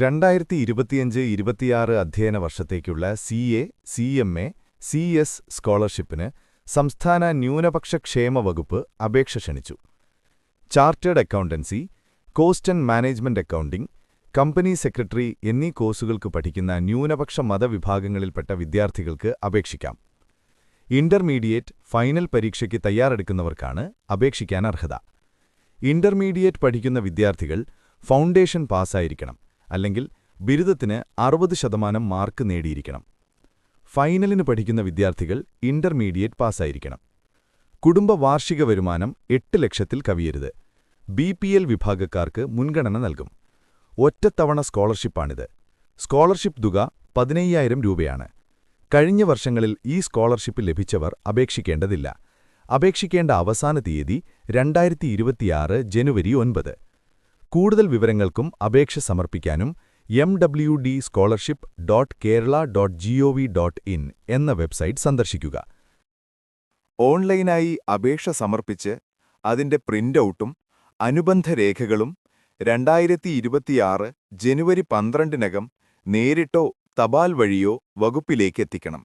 രണ്ടായിരത്തി ഇരുപത്തിയഞ്ച് ഇരുപത്തിയാറ് അധ്യയന വർഷത്തേക്കുള്ള C A C M A C S സ്കോളർഷിപ്പിന് സംസ്ഥാന ന്യൂനപക്ഷ ക്ഷേമ വകുപ്പ് അപേക്ഷ ക്ഷണിച്ചു. Chartered accountancy cost and management accounting company secretary എന്നീ കോഴ്സുകൾക്ക് പഠിക്കുന്ന ന്യൂനപക്ഷ മതവിഭാഗങ്ങളിൽപ്പെട്ട വിദ്യാർത്ഥികൾക്ക് അപേക്ഷിക്കാം. ഇന്റർമീഡിയറ്റ് ഫൈനൽ പരീക്ഷയ്ക്ക് തയ്യാറെടുക്കുന്നവർക്കാണ് അപേക്ഷിക്കാൻ അർഹത. ഇന്റർമീഡിയറ്റ് പഠിക്കുന്ന വിദ്യാർത്ഥികൾ ഫൗണ്ടേഷൻ പാസ്സായിരിക്കണം. അല്ലെങ്കിൽ ബിരുദത്തിന് അറുപത് ശതമാനം മാർക്ക് നേടിയിരിക്കണം. ഫൈനലിന് പഠിക്കുന്ന വിദ്യാർത്ഥികൾ ഇന്റർമീഡിയറ്റ് പാസ്സായിരിക്കണം. കുടുംബ വാർഷിക വരുമാനം എട്ട് ലക്ഷത്തിൽ കവിയരുത്. ബി പി എൽ വിഭാഗക്കാർക്ക് മുൻഗണന നൽകും. ഒറ്റത്തവണ സ്കോളർഷിപ്പാണിത്. സ്കോളർഷിപ്പ് തുക പതിനയ്യായിരം രൂപയാണ്. കഴിഞ്ഞ വർഷങ്ങളിൽ ഈ സ്കോളർഷിപ്പ് ലഭിച്ചവർ അപേക്ഷിക്കേണ്ടതില്ല. അപേക്ഷിക്കേണ്ട അവസാന തീയതി രണ്ടായിരത്തി ജനുവരി ഒൻപത്. കൂടുതൽ വിവരങ്ങൾക്കും അപേക്ഷ സമർപ്പിക്കാനും M W D scholarship dot Kerala dot G O V dot in എന്ന വെബ്സൈറ്റ് സന്ദർശിക്കുക. ഓൺലൈനായി അപേക്ഷ സമർപ്പിച്ച് അതിന്റെ പ്രിന്റൌട്ടും അനുബന്ധ രേഖകളും രണ്ടായിരത്തി ഇരുപത്തിയാറ് ജനുവരി പന്ത്രണ്ടിനകം നേരിട്ടോ തപാൽ വഴിയോ വകുപ്പിലേക്ക് എത്തിക്കണം.